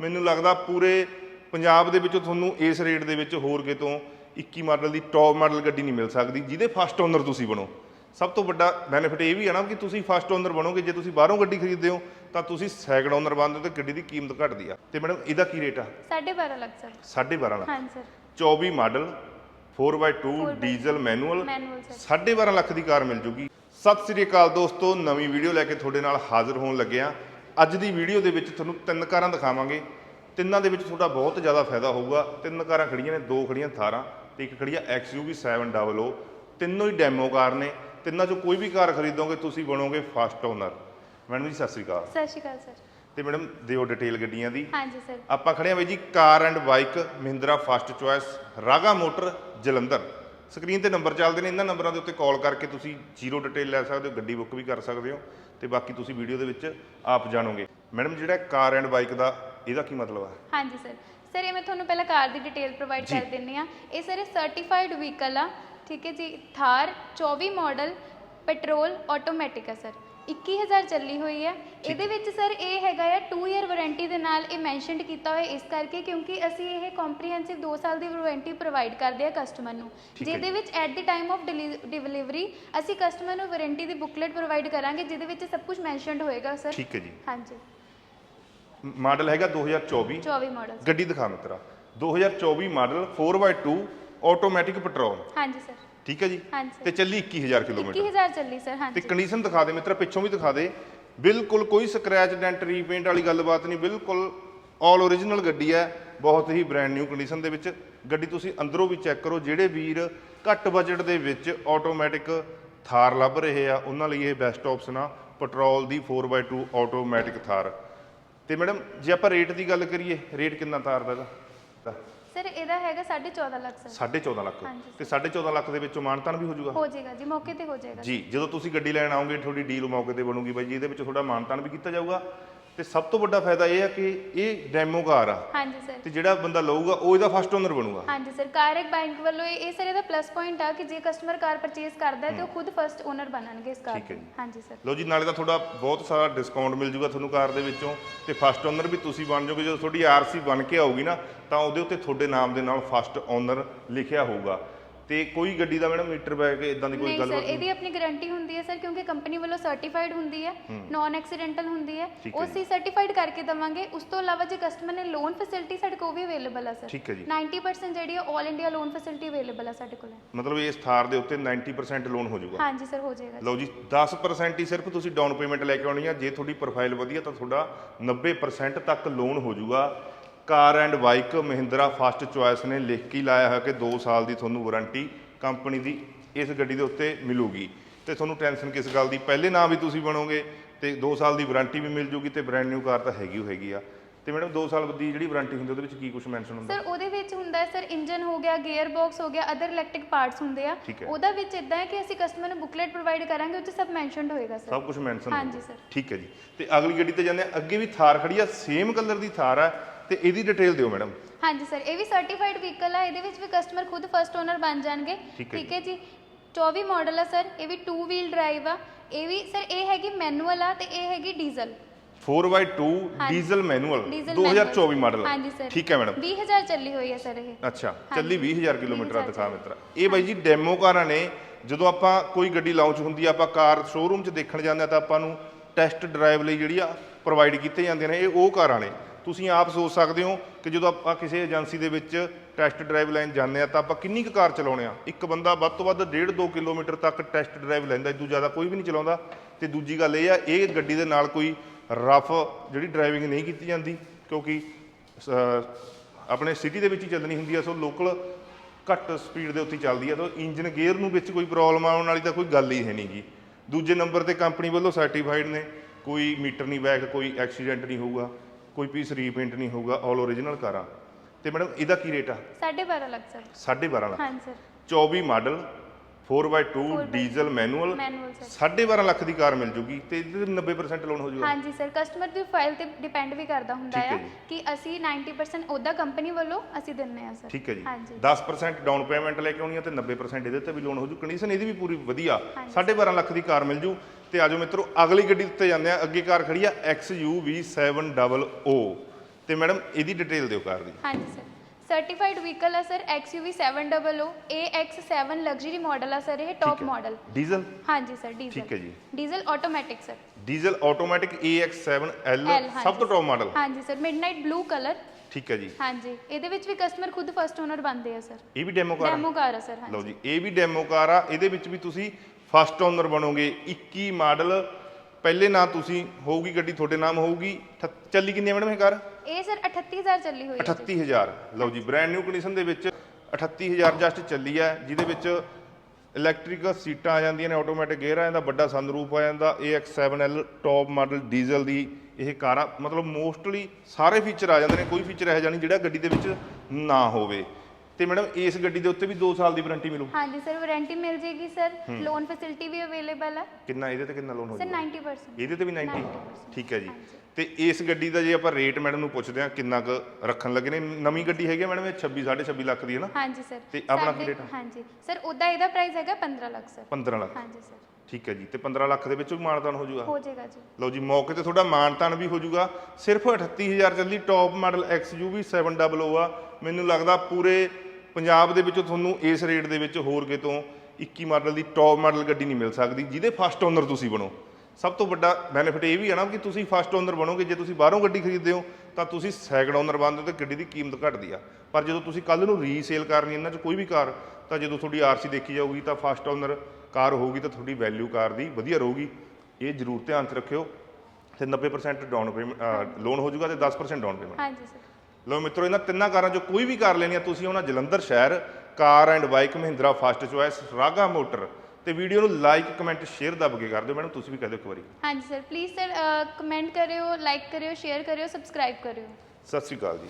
ਮੈਨੂੰ ਲੱਗਦਾ ਪੂਰੇ ਪੰਜਾਬ ਦੇ ਵਿੱਚ ਤੁਹਾਨੂੰ ਇਸ ਰੇਟ ਦੇ ਵਿੱਚ ਹੋਰ ਕਿਤੋਂ 21 ਮਾਡਲ ਦੀ ਟੌਪ ਮਾਡਲ ਗੱਡੀ ਨਹੀਂ ਮਿਲ ਸਕਦੀ ਜਿਹਦੇ ਫਸਟ ਓਨਰ ਤੁਸੀਂ ਬਣੋ। ਸਭ ਤੋਂ ਵੱਡਾ ਬੈਨੀਫਿਟ ਇਹ ਵੀ ਹੈ ਨਾ ਕਿ ਤੁਸੀਂ ਫਸਟ ਓਨਰ ਬਣੋਗੇ ਜੇ ਤੁਸੀਂ ਬਾਹਰੋਂ ਗੱਡੀ ਖਰੀਦਦੇ ਹੋ ਤਾਂ ਤੁਸੀਂ ਸੈਕੰਡ ਓਨਰ ਬਣਦੇ ਹੋ ਤੇ ਗੱਡੀ ਦੀ ਕੀਮਤ ਘਟਦੀ ਆ। ਤੇ ਮੈਡਮ ਇਹਦਾ ਕੀ ਰੇਟ ਆ? 12.5 ਲੱਖ ਸਰ। 12.5 ਲੱਖ। ਹਾਂਜੀ sir. 24 model 4x2 diesel manual manual sir. 12.5 lakh ਦੀ ਕਾਰ ਮਿਲ ਜੂਗੀ। ਸਤਿ ਸ੍ਰੀ ਅਕਾਲ ਦੋਸਤੋ ਨਵੀਂ ਵੀਡੀਓ ਲੈ ਕੇ ਤੁਹਾਡੇ ਨਾਲ ਹਾਜ਼ਰ ਹੋਣ ਲੱਗਿਆ ਅੱਜ ਦੀ ਵੀਡੀਓ ਦੇ ਵਿੱਚ ਤੁਹਾਨੂੰ ਤਿੰਨ ਕਾਰਾਂ ਦਿਖਾਵਾਂਗੇ। ਤਿੰਨਾਂ ਦੇ ਵਿੱਚ ਤੁਹਾਡਾ ਬਹੁਤ ਜ਼ਿਆਦਾ ਫਾਇਦਾ ਹੋਊਗਾ। ਤਿੰਨ ਕਾਰਾਂ ਖੜੀਆਂ ਨੇ ਦੋ ਖੜੀਆਂ ਥਾਰਾਂ ਤੇ ਇੱਕ ਖੜੀ ਆ XUV 700 ਤਿੰਨੋਂ ਹੀ ਡੈਮੋ ਕਾਰ ਨੇ। ਤਿੰਨਾਂ ਚੋਂ ਕੋਈ ਵੀ ਕਾਰ ਖਰੀਦੋਗੇ ਤੁਸੀਂ ਬਣੋਗੇ ਫਸਟ ਓਨਰ ਮੈਡਮ ਜੀ ਸਤਿ ਸ੍ਰੀ ਅਕਾਲ। ਸਤਿ ਸ਼੍ਰੀ ਅਕਾਲ ਸਰ। ਤੇ ਮੈਡਮ ਦਿਓ ਡਿਟੇਲ ਗੱਡੀਆਂ ਦੀ। ਹਾਂਜੀ ਸਰ। ਆਪਾਂ ਖੜੇ ਆ ਬਈ ਜੀ car and bike Mahindra first choice Raga motor Jalandhar. Screen ਤੇ ਨੰਬਰ ਚੱਲਦੇ ਨੇ ਇਹਨਾਂ ਨੰਬਰਾਂ ਦੇ ਉੱਤੇ ਕਾਲ ਕਰਕੇ ਤੁਸੀਂ ਜ਼ੀਰੋ ਡਿਟੇਲ ਲੈ ਸਕਦੇ ਹੋ ਗੱਡੀ ਬੁੱਕ ਵੀ ਕਰ ਸਕਦੇ ਹੋ ਤੇ ਬਾਕੀ ਤੁਸੀਂ ਵੀਡੀਓ ਦੇ ਵਿੱਚ ਆਪ ਜਾਣੋਗੇ। ਮੈਡਮ ਜਿਹੜਾ ਕਾਰ ਐਂਡ ਬਾਈਕ ਦਾ ਇਹਦਾ ਕੀ ਮਤਲਬ ਆ? ਹਾਂਜੀ ਸਰ। ਸਰ ਇਹ ਮੈਂ ਤੁਹਾਨੂੰ ਪਹਿਲਾਂ ਕਾਰ ਦੀ ਡਿਟੇਲ ਪ੍ਰੋਵਾਈਡ ਜੀ। ਕਰ ਦਿੰਨੀ ਆ ਇਹ ਸਰ ਸਰਟੀਫਾਈਡ ਵਹੀਕਲ ਆ ਠੀਕ ਹੈ ਜੀ? ਥਾਰ 24 ਮਾਡਲ ਪੈਟਰੋਲ ਆਟੋਮੈਟਿਕ ਆ ਸਰ। 21000 ਚੱਲੀ ਹੋਈ ਹੈ। ਇਹਦੇ ਵਿੱਚ ਸਰ ਇਹ ਹੈਗਾ ਆ 2 ਇਅਰ ਵਾਰੰਟੀ ਦੇ ਨਾਲ ਇਹ ਮੈਂਸ਼ਨਡ ਕੀਤਾ ਹੋਇਆ ਇਸ ਕਰਕੇ ਕਿਉਂਕਿ ਅਸੀਂ ਇਹ ਕੰਪਰੀਹੈਂਸਿਵ 2 ਸਾਲ ਦੀ ਵਾਰੰਟੀ ਪ੍ਰੋਵਾਈਡ ਕਰਦੇ ਆ ਕਸਟਮਰ ਨੂੰ। ਠੀਕ ਹੈ ਜਿਹਦੇ ਵਿੱਚ at the time of delivery ਅਸੀਂ ਕਸਟਮਰ ਨੂੰ ਵਾਰੰਟੀ ਦੀ ਬੁਕਲੇਟ ਪ੍ਰੋਵਾਈਡ ਕਰਾਂਗੇ ਜਿਹਦੇ ਵਿੱਚ ਸਭ ਕੁਝ ਮੈਂਸ਼ਨਡ ਹੋਏਗਾ ਸਰ। ਠੀਕ ਹੈ ਜੀ। ਹਾਂਜੀ। ਮਾਡਲ ਹੈਗਾ 2024 24 ਮਾਡਲ ਗੱਡੀ ਦਿਖਾ ਮਿੱਤਰਾ। 2024 ਮਾਡਲ 4x2 ਆਟੋਮੈਟਿਕ ਪੈਟਰੋਲ ਹਾਂਜੀ ਸਰ। ਠੀਕ ਹੈ ਜੀ? ਹਾਂਜੀ। ਤੇ ਚੱਲੀ 21000 ਕਿਲੋਮੀਟਰ। 21000 ਚੱਲੀ ਸਰ ਤੇ ਹਾਂਜੀ ਕੰਡੀਸ਼ਨ ਦਿਖਾ ਦੇ ਮਿੱਤਰਾ ਪਿੱਛੋਂ ਵੀ ਦਿਖਾ ਦੇ। ਬਿਲਕੁਲ ਕੋਈ ਸਕ੍ਰੈਚ ਡੈਂਟ ਰੀਪੇਂਟ ਵਾਲੀ ਗੱਲਬਾਤ ਨਹੀਂ ਬਿਲਕੁਲ ਆਲ ਓਰੀਜਨਲ ਗੱਡੀ ਹੈ। ਬਹੁਤ ਹੀ ਬ੍ਰੈਂਡ ਨਿਊ ਕੰਡੀਸ਼ਨ ਦੇ ਵਿੱਚ। ਗੱਡੀ ਤੁਸੀਂ ਅੰਦਰੋਂ ਵੀ ਚੈੱਕ ਕਰੋ ਜਿਹੜੇ ਵੀਰ ਘੱਟ ਬਜਟ ਦੇ ਵਿੱਚ ਆਟੋਮੈਟਿਕ ਥਾਰ ਲੱਭ ਰਹੇ ਆ ਉਹਨਾਂ ਲਈ ਇਹ ਬੈਸਟ ਆਪਸ਼ਨ ਆ ਪੈਟਰੋਲ ਦੀ 4x2 ਆਟੋਮੈਟਿਕ ਥਾਰ। ਤੇ ਮੈਡਮ ਜੇ ਆਪਾਂ ਰੇਟ ਦੀ ਗੱਲ ਕਰੀਏ ਰੇਟ ਕਿੰਨਾ ਥਾਰ ਦਾ ਇਹਦਾ? ਇਹਦਾ ਹੈਗਾ 14.5 ਲੱਖ ਸਰ। 14.5 ਲੱਖ। ਹਾਂਜੀ। ਤੇ 14.5 ਲੱਖ ਦੇ ਵਿੱਚੋਂ ਮਾਨਤਾਨ ਵੀ ਹੋ ਜਾਊਗਾ? ਹੋ ਜਾਏਗਾ ਜੀ ਮੌਕੇ ਤੇ ਹੋ ਜਾਏਗਾ ਜੀ ਜਦੋਂ ਤੁਸੀਂ ਗੱਡੀ ਲੈਣ ਆਓਗੇ ਤੁਹਾਡੀ ਡੀਲ ਮੌਕੇ ਤੇ ਬਣੂਗੀ ਬਾਈ ਜੀ ਇਹਦੇ ਵਿੱਚ ਤੁਹਾਡਾ ਮਾਨਤਾਨ ਵੀ ਕੀਤਾ ਜਾਊਗਾ। ਤੇ ਸਭ ਤੋਂ ਵੱਡਾ ਫਾਇਦਾ ਇਹ ਆ ਕਿ ਇਹ ਡੈਮੋ ਕਾਰ ਆ। ਹਾਂਜੀ ਸਰ। ਤੇ ਜਿਹੜਾ ਬੰਦਾ ਲਊਗਾ ਉਹ ਇਹਦਾ ਫਸਟ ਓਨਰ ਬਣੂਗਾ। ਹਾਂਜੀ ਸਰ। ਕਾਰ ਇੱਕ ਬੈਂਕ ਵੱਲੋਂ ਇਹ ਇਹ ਸਰ ਇਹਦਾ ਪਲੱਸ ਪੁਆਇੰਟ ਆ ਕਿ ਜੇ ਕਸਟਮਰ ਕਾਰ ਪਰਚੇਸ ਕਰਦਾ ਹੈ ਤੇ ਉਹ ਖੁਦ ਫਰਸਟ ਓਨਰ ਬਣਨਗੇ ਇਸ ਕਾਰ ਠੀਕ ਹੈ ਦੇ ਜੀ। ਹਾਂਜੀ ਸਰ। ਲਓ ਜੀ ਨਾਲੇ ਤਾਂ ਤੁਹਾਡਾ ਬਹੁਤ ਸਾਰਾ ਡਿਸਕਾਊਂਟ ਮਿਲ ਜੂਗਾ ਤੁਹਾਨੂੰ ਕਾਰ ਦੇ ਵਿੱਚੋਂ। ਤੇ ਫਸਟ ਓਨਰ ਵੀ ਤੁਸੀਂ ਬਣ ਜਾਓਗੇ। ਜਦੋਂ ਤੁਹਾਡੀ ਆਰਸੀ ਬਣ ਕੇ ਆਊਗੀ ਨਾ ਤਾਂ ਉਹਦੇ ਉੱਤੇ ਤੁਹਾਡੇ ਨਾਮ ਦੇ ਨਾਲ ਫਸਟ ਓਨਰ ਲਿਖਿਆ ਹੋਊਗਾ। ਤੇ ਕੋਈ ਗੱਡੀ ਦਾ ਮੈਡਮ ਮੀਟਰ ਬੈਗ ਇਦਾਂ ਦੀ ਕੋਈ ਨਹੀਂ ਸਰ ਗੱਲਬਾਤ ਇਹਦੀ ਆਪਣੀ ਗਾਰੰਟੀ ਹੁੰਦੀ ਹੈ ਸਰ ਕਿਉਂਕਿ ਕੰਪਨੀ ਵੱਲੋਂ ਸਰਟੀਫਾਈਡ ਹੁੰਦੀ ਹੈ ਨਾਨ ਐਕਸੀਡੈਂਟਲ ਹੁੰਦੀ ਹੈ। ਠੀਕ ਹੈ ਉਹ ਅਸੀਂ ਸਰਟੀਫਾਈਡ ਕਰਕੇ ਦਵਾਂਗੇ। ਉਸ ਤੋਂ ਇਲਾਵਾ ਜੇ ਕਸਟਮਰ ਨੇ ਲੋਨ ਫੈਸਿਲਿਟੀ ਸਾਡੇ ਕੋਲ ਵੀ ਅਵੇਲੇਬਲ ਹੈ ਸਰ। ਠੀਕ ਹੈ ਜੀ। 90% ਜਿਹੜੀ ਹੈ 올 ਇੰਡੀਆ ਲੋਨ ਫੈਸਿਲਿਟੀ ਅਵੇਲੇਬਲ ਹੈ ਸਾਡੇ ਕੋਲ। ਮਤਲਬ ਇਸ ਥਾਰ ਦੇ ਉੱਤੇ 90% ਲੋਨ ਹੋ ਜਾਊਗਾ। ਹਾਂਜੀ ਸਰ ਹੋ ਜਾਏਗਾ ਲਓ ਜੀ 10% ਹੀ ਸਿਰਫ ਤੁਸੀਂ ਡਾਊਨ ਪੇਮੈਂਟ ਲੈ ਕੇ ਆਉਣੀ ਆ। ਜੇ ਤੁਹਾਡੀ ਪ੍ਰੋਫਾਈਲ ਵਧੀਆ ਤਾਂ ਤੁਹਾਡਾ 90% ਤੱਕ ਲੋਨ ਹੋ ਜਾਊਗਾ। Car and bike Mahindra first choice ਨੇ ਲਿਖ ਕੇ ਹੀ ਲਾਇਆ ਹੋਇਆ ਕਿ 2 ਸਾਲ ਦੀ ਤੁਹਾਨੂੰ ਵਾਰੰਟੀ ਕੰਪਨੀ ਦੀ ਇਸ ਗੱਡੀ ਦੇ ਉੱਤੇ ਮਿਲੂਗੀ। ਤੇ ਤੁਹਾਨੂੰ ਟੈਨਸ਼ਨ ਕਿਸ ਗੱਲ ਦੀ? ਪਹਿਲੇ ਨਾਮ ਵੀ ਤੁਸੀਂ ਬਣੋਗੇ ਤੇ 2 ਸਾਲ ਦੀ ਵਾਰੰਟੀ ਵੀ ਮਿਲ ਜੂਗੀ ਤੇ ਬ੍ਰਾਂਡ ਨਿਊ ਕਾਰ ਤਾਂ ਹੈਗੀ ਓ ਹੈਗੀ ਆ। ਤੇ ਮੈਡਮ 2 ਸਾਲ ਦੀ ਜਿਹੜੀ ਵਾਰੰਟੀ ਹੁੰਦੀ ਉਹਦੇ ਵਿੱਚ ਕੀ ਕੁਝ ਮੈਂਸ਼ਨ ਹੁੰਦਾ? ਸਰ ਉਹਦੇ ਵਿੱਚ ਹੁੰਦਾ ਹੈ ਸਰ ਇੰਜਨ ਹੋ ਗਿਆ ਗੀਅਰ ਬਾਕਸ ਹੋ ਗਿਆ ਅਦਰ ਇਲੈਕਟ੍ਰਿਕ ਪਾਰਟਸ ਹੁੰਦੇ ਆ। ਠੀਕ ਹੈ। ਉਹਦਾ ਵਿੱਚ ਇਦਾਂ ਹੈ ਕਿ ਅਸੀਂ ਕਸਟਮਰ ਨੂੰ ਬੁਕਲੇਟ ਪ੍ਰੋਵਾਈਡ ਕਰਾਂਗੇ ਉਹ 'ਚ ਸਭ ਮੈਂਸ਼ਨਡ ਹੋਏਗਾ ਸਰ ਸਭ ਕੁਝ ਮੈਂਸ਼ਨ ਹਾਂਜੀ ਸਰ ਠੀਕ ਹੈ ਜੀ। ਤੇ ਅਗਲੀ ਗੱਡੀ ਤੇ ਜਾਂਦੇ ਆ ਅੱਗੇ ਵੀ ਥਾਰ ਖੜੀ ਆ ਸੇਮ ਕਲਰ ਦੀ ਥਾਰ ਆ। ਤੇ ਇਹਦੀ ਡਿਟੇਲ ਦਿਓ ਮੈਡਮ ਹਾਂਜੀ ਸਰ ਇਹ ਵੀ ਸਰਟੀਫਾਈਡ ਵਹੀਕਲ ਆ ਇਹਦੇ ਵਿੱਚ ਵੀ ਕਸਟਮਰ ਖੁਦ ਫਰਸਟ ਓਨਰ ਬਣ ਜਾਣਗੇ। ਠੀਕ ਹੈ ਠੀਕ ਹੈ ਜੀ। 24 ਮਾਡਲ ਆ ਸਰ ਇਹ ਵੀ 2 ਵੀਲ ਡਰਾਈਵ ਆ। ਇਹ ਵੀ ਸਰ ਇਹ ਹੈਗੀ ਮੈਨੂਅਲ ਆ ਤੇ ਇਹ ਹੈਗੀ diesel 4x2 diesel manual diesel 2024 model ਹਾਂਜੀ ਸਰ ਠੀਕ ਹੈ ਮੈਡਮ 20000 ਚੱਲੀ ਹੋਈ ਹੈ ਸਰ ਇਹ। ਅੱਛਾ ਚੱਲੀ 20000 ਕਿਲੋਮੀਟਰ ਆ 20,000 ਦਿਖਾ ਮਿੱਤਰਾ। ਇਹ ਬਾਈ ਜੀ ਡੈਮੋ ਕਾਰਾਂ ਨੇ ਜਦੋਂ ਆਪਾਂ ਕੋਈ ਗੱਡੀ ਲਾਂਚ ਹੁੰਦੀ ਆ ਆਪਾਂ ਕਾਰ ਸ਼ੋਰੂਮ 'ਚ ਦੇਖਣ ਜਾਂਦੇ ਆ ਤਾਂ ਆਪਾਂ ਨੂੰ ਟੈਸਟ ਡਰਾਈਵ ਲਈ ਜਿਹੜੀ ਆ ਪ੍ਰੋਵਾਈਡ ਕੀਤੇ ਜਾਂਦੇ ਨੇ ਇਹ ਉਹ ਕਾਰਾਂ ਨੇ। ਤੁਸੀਂ ਆਪ ਸੋਚ ਸਕਦੇ ਹੋ ਕਿ ਜਦੋਂ ਆਪਾਂ ਕਿਸੇ ਏਜੰਸੀ ਦੇ ਵਿੱਚ ਟੈਸਟ ਡਰਾਈਵ ਲੈਣ ਜਾਂਦੇ ਆ ਤਾਂ ਆਪਾਂ ਕਿੰਨੀ ਕੁ ਕਾਰ ਚਲਾਉਣੇ ਆ? ਇੱਕ ਬੰਦਾ ਵੱਧ ਤੋਂ ਵੱਧ 1.5 2 ਕਿਲੋਮੀਟਰ ਤੱਕ ਟੈਸਟ ਡਰਾਈਵ ਲੈਂਦਾ ਇਦੋਂ ਜ਼ਿਆਦਾ ਕੋਈ ਵੀ ਨਹੀਂ ਚਲਾਉਂਦਾ। ਤੇ ਦੂਜੀ ਗੱਲ ਇਹ ਆ, ਇਹ ਗੱਡੀ ਦੇ ਨਾਲ ਕੋਈ ਰਫ ਜਿਹੜੀ ਡਰਾਈਵਿੰਗ ਨਹੀਂ ਕੀਤੀ ਜਾਂਦੀ, ਕਿਉਂਕਿ ਆਪਣੇ ਸਿਟੀ ਦੇ ਵਿੱਚ ਹੀ ਚੱਲਣੀ ਹੁੰਦੀ ਆ, ਸੋ ਲੋਕਲ ਘੱਟ ਸਪੀਡ ਦੇ ਉੱਤੇ ਚੱਲਦੀ ਆ, ਤਾਂ ਇੰਜਨ ਗੇਅਰ ਨੂੰ ਵਿੱਚ ਕੋਈ ਪ੍ਰੋਬਲਮ ਆਉਣ ਵਾਲੀ ਤਾਂ ਕੋਈ ਗੱਲ ਹੀ ਹੈ ਨਹੀਂਗੀ। ਦੂਜੇ ਨੰਬਰ ਤੇ ਕੰਪਨੀ ਵੱਲੋਂ ਸਰਟੀਫਾਈਡ ਨੇ, ਕੋਈ ਮੀਟਰ ਨਹੀਂ ਬੈਕ, ਕੋਈ ਐਕਸੀਡੈਂਟ ਨਹੀਂ ਹੋਊਗਾ। ਕੋਈ ਪੀਸ ਰੀਪੇਂਟ ਨਹੀਂ ਹੋਊਗਾ ਆਲ ਓਰੀਜਨਲ ਕਾਰਾਂ। ਤੇ ਮੈਡਮ ਇਹਦਾ ਕੀ ਰੇਟ ਆ? 12.5 ਲੱਖ ਸਰ 12.5 ਲੱਖ। ਹਾਂਜੀ sir 24 model 4x2 4x2 diesel manual manual sir 12.5 lakh ਦੀ ਕਾਰ ਮਿਲ ਜੂਗੀ ਤੇ ਇਹਦੇ ਤੇ 90% ਲੋਨ ਹੋ ਜਾਊਗਾ ਹਾਂਜੀ ਸਰ ਕਸਟਮਰ ਦੀ ਫਾਈਲ ਤੇ ਡਿਪੈਂਡ ਵੀ ਕਰਦਾ ਹੁੰਦਾ ਠੀਕ ਹੈ ਆ ਜੀ। ਕਿ ਅਸੀਂ 90% ਉਹਦਾ ਕੰਪਨੀ ਵੱਲੋਂ ਅਸੀਂ ਦਿੰਨੇ ਆ ਸਰ ਠੀਕ ਹੈ ਜੀ। ਹਾਂਜੀ। 10% ਡਾਊਨ ਪੇਮੈਂਟ ਲੈ ਕੇ ਆਉਣੀ ਹੈ ਤੇ 90% ਇਹਦੇ ਤੇ ਵੀ ਲੋਨ ਹੋ ਜੂ। ਕੰਡੀਸ਼ਨ ਇਹਦੀ ਵੀ ਪੂਰੀ ਵਧੀਆ। ਹਾਂਜੀ। 12.5 ਲੱਖ ਦੀ ਕਾਰ ਮਿਲ ਜੂ। ਤੇ ਆਜੋ ਮਿੱਤਰੋ ਅਗਲੀ ਗੱਡੀ ਉੱਤੇ ਜਾਂਦੇ ਆ। ਅੱਗੇ ਕਾਰ ਖੜੀ ਆ XUV700 ਤੇ ਮੈਡਮ ਇਹਦੀ ਡਿਟੇਲ ਦਿਓ ਕਾਰ ਦੀ। ਹਾਂਜੀ ਸਰ ਸਰਟੀਫਾਈਡ ਵਹੀਕਲ ਆ sir XUV 700 AX7 luxury model ਆ ਸਰ ਇਹ ਟੌਪ ਮਾਡਲ ਡੀਜ਼ਲ ਹਾਂਜੀ ਸਰ ਡੀਜ਼ਲ ਠੀਕ ਹੈ ਜੀ। Diesel automatic sir diesel automatic AX7L L, ਹਾਂਜੀ। ਸਭ ਤੋਂ ਟੌਪ ਮਾਡਲ ਹਾਂਜੀ ਸਰ ਮਿਡਨਾਈਟ ਬਲੂ ਕਲਰ ਠੀਕ ਹੈ ਜੀ। ਹਾਂਜੀ ਇਹਦੇ ਵਿੱਚ ਵੀ ਕਸਟਮਰ ਖੁਦ ਫਸਟ ਓਨਰ ਬਣਦੇ ਆ ਸਰ ਇਹ ਵੀ ਡੈਮੋ ਕਾਰ ਡੈਮੋ ਕਾਰ ਆ ਸਰ ਲਓ ਹਾਂਜੀ ਜੀ ਇਹ ਵੀ ਡੈਮੋ ਕਾਰ ਆ। ਇਹਦੇ ਵਿੱਚ ਵੀ ਤੁਸੀਂ ਫਸਟ ਓਨਰ ਬਣੋਗੇ। 21 ਮਾਡਲ ਪਹਿਲੇ ਨਾਂ ਤੁਸੀਂ ਹੋਊਗੀ ਗੱਡੀ ਤੁਹਾਡੇ ਨਾਮ ਹੋਊਗੀ। ਠ- ਚੱਲੀ ਕਿੰਨੀ ਹੈ ਮੈਡਮ ਇਹ ਕਾਰ? ਇਹ ਸਰ 38000 ਚੱਲੀ ਹੋਈ ਹੈ ਜੀ। 38000 ਲਓ ਜੀ ਬ੍ਰੈਂਡ ਨਿਊ ਕੰਡੀਸ਼ਨ ਦੇ ਵਿੱਚ 38000 ਜਸਟ ਚੱਲੀ ਹੈ ਜਿਹਦੇ ਵਿੱਚ ਇਲੈਕਟ੍ਰਿਕ ਸੀਟਾਂ ਆ ਜਾਂਦੀਆਂ ਨੇ ਆਟੋਮੈਟਿਕ ਗੇਅਰ ਆ ਜਾਂਦਾ ਵੱਡਾ ਸਨਰੂਫ ਆ ਜਾਂਦਾ AX7L ਟੌਪ ਮਾਡਲ ਡੀਜ਼ਲ ਦੀ ਇਹ ਕਾਰ ਆ ਮਤਲਬ ਮੋਸਟਲੀ ਸਾਰੇ ਫੀਚਰ ਆ ਜਾਂਦੇ ਨੇ ਕੋਈ ਫੀਚਰ ਇਹੋ ਜਿਹਾ ਨਹੀਂ ਜਿਹੜਾ ਗੱਡੀ ਦੇ ਵਿੱਚ ਨਾ ਹੋਵੇ। ਤੇ ਮੈਡਮ ਇਸ ਗੱਡੀ ਦੇ ਉੱਤੇ ਵੀ 2 ਸਾਲ ਦੀ ਵਾਰੰਟੀ ਮਿਲੂ। ਹਾਂਜੀ ਸਰ ਵਾਰੰਟੀ ਮਿਲ ਜੇਗੀ ਸਰ। ਲੋਨ ਫੈਸਿਲਿਟੀ ਵੀ ਅਵੇਲੇਬਲ ਹੈ ਕਿੰਨਾ ਇਹਦੇ ਤੇ ਕਿੰਨਾ ਲੋਨ ਹੋ ਸਰ ਜਾਊਗਾ 90% ਇਹਦੇ ਤੇ ਵੀ 90 90% ਠੀਕ ਹੈ ਜੀ। ਤੇ ਇਸ ਗੱਡੀ ਦਾ ਜੇ ਆਪਾਂ ਰੇਟ ਮੈਡਮ ਨੂੰ ਪੁੱਛਦੇ ਆ ਕਿੰਨਾ ਕੁ ਰੱਖਣ ਲੱਗੇ ਨੇ? ਨਵੀਂ ਗੱਡੀ ਹੈਗੀ ਆ ਮੈਡਮ ਇਹ 26 26 ਲੱਖ ਦੀ ਹੈ ਨਾ? ਹਾਂਜੀ ਸਰ। ਤੇ ਆਪਣਾ ਸਾਡੇ- ਕੀ rate ਆ? ਹਾਂਜੀ। ਸਰ ਉਹਦਾ ਇਹਦਾ ਪ੍ਰਾਈਸ ਹੈਗਾ 15 ਲੱਖ ਸਰ। 15 ਲੱਖ। ਹਾਂਜੀ ਸਰ। ਠੀਕ ਹੈ ਜੀ। ਤੇ 15 ਲੱਖ ਦੇ ਵਿੱਚ ਵੀ ਮਾਨਤਾਨ ਹੋ ਜਾਊਗਾ ਹੋ ਜਾਏਗਾ ਜੀ। ਲਓ ਜੀ ਮੌਕੇ ਤੇ ਤੁਹਾਡਾ ਮਾਨਤਾਨ ਵੀ ਹੋ ਜਾਊਗਾ ਸਿਰਫ 38000 ਚੱਲੀ ਟੌਪ ਮਾਡਲ XUV 700 ਆ। ਮੈਨੂੰ ਲੱਗਦਾ ਪੂਰੇ ਪੰਜਾਬ ਦੇ ਵਿੱਚੋਂ ਤੁਹਾਨੂੰ ਇਸ ਰੇਟ ਦੇ ਵਿੱਚ ਹੋਰ ਕਿਤੋਂ 21 ਮਾਡਲ ਦੀ ਟੌਪ ਮਾਡਲ ਗੱਡੀ ਨਹੀਂ ਮਿਲ ਸਕਦੀ, ਜਿਹਦੇ ਫਸਟ ਓਨਰ ਤੁਸੀਂ ਬਣੋ। ਸਭ ਤੋਂ ਵੱਡਾ ਬੈਨੀਫਿਟ ਇਹ ਵੀ ਹੈ ਨਾ ਕਿ ਤੁਸੀਂ ਫਸਟ ਓਨਰ ਬਣੋਗੇ, ਜੇ ਤੁਸੀਂ ਬਾਹਰੋਂ ਗੱਡੀ ਖਰੀਦਦੇ ਹੋ, ਤਾਂ ਤੁਸੀਂ ਸੈਕੰਡ ਓਨਰ ਬਣਦੇ ਹੋ ਤੇ ਗੱਡੀ ਦੀ ਕੀਮਤ ਘਟਦੀ ਆ। ਪਰ ਜਦੋਂ ਤੁਸੀਂ ਕੱਲ ਨੂੰ ਰੀਸੇਲ ਕਰਨੀ ਇਹਨਾਂ 'ਚ ਕੋਈ ਵੀ ਕਾਰ, ਤਾਂ ਜਦੋਂ ਤੁਹਾਡੀ ਆਰਸੀ ਦੇਖੀ ਜਾਊਗੀ, ਤਾਂ ਫਸਟ ਓਨਰ ਕਾਰ ਹੋਊਗੀ ਤਾਂ ਤੁਹਾਡੀ ਵੈਲਿਊ ਕਾਰ ਦੀ ਵਧੀਆ ਰਹੂਗੀ। ਇਹ ਜ਼ਰੂਰ ਧਿਆਨ 'ਚ ਰੱਖਿਓ ਤੇ 90% ਡਾਊਨ ਪੇਮੈਂਟ ਲੋਨ ਹੋ ਜਾਊਗਾ ਤੇ 10% ਡਾਊਨ ਪੇਮੈਂਟ ਹਾਂਜੀ, ਸਰ। ਲਓ ਮਿੱਤਰੋ ਇਹਨਾਂ ਤਿੰਨਾਂ ਕਾਰਾਂ 'ਚੋਂ ਕੋਈ ਵੀ ਕਾਰ ਲੈਣੀ ਆ ਤੁਸੀਂ ਉਹਨਾਂ ਜਲੰਧਰ ਸ਼ਹਿਰ car and bike Mahindra first choice Raga motor. ਤੇ ਵੀਡੀਓ ਨੂੰ ਲਾਈਕ ਕਮੈਂਟ ਸ਼ੇਅਰ ਦੱਬ ਕੇ ਕਰ ਦਿਓ। ਮੈਡਮ ਤੁਸੀਂ ਵੀ ਕਹਿ ਦਿਓ ਇੱਕ ਵਾਰੀ। ਹਾਂਜੀ ਸਰ ਪਲੀਜ਼ ਸਰ ਕਮੈਂਟ ਕਰਿਓ ਲਾਈਕ ਕਰਿਓ ਸ਼ੇਅਰ ਕਰਿਓ ਸਬਸਕ੍ਰਾਈਬ ਕਰਿਓ। ਸਤਿ ਸ਼੍ਰੀ ਅਕਾਲ ਜੀ।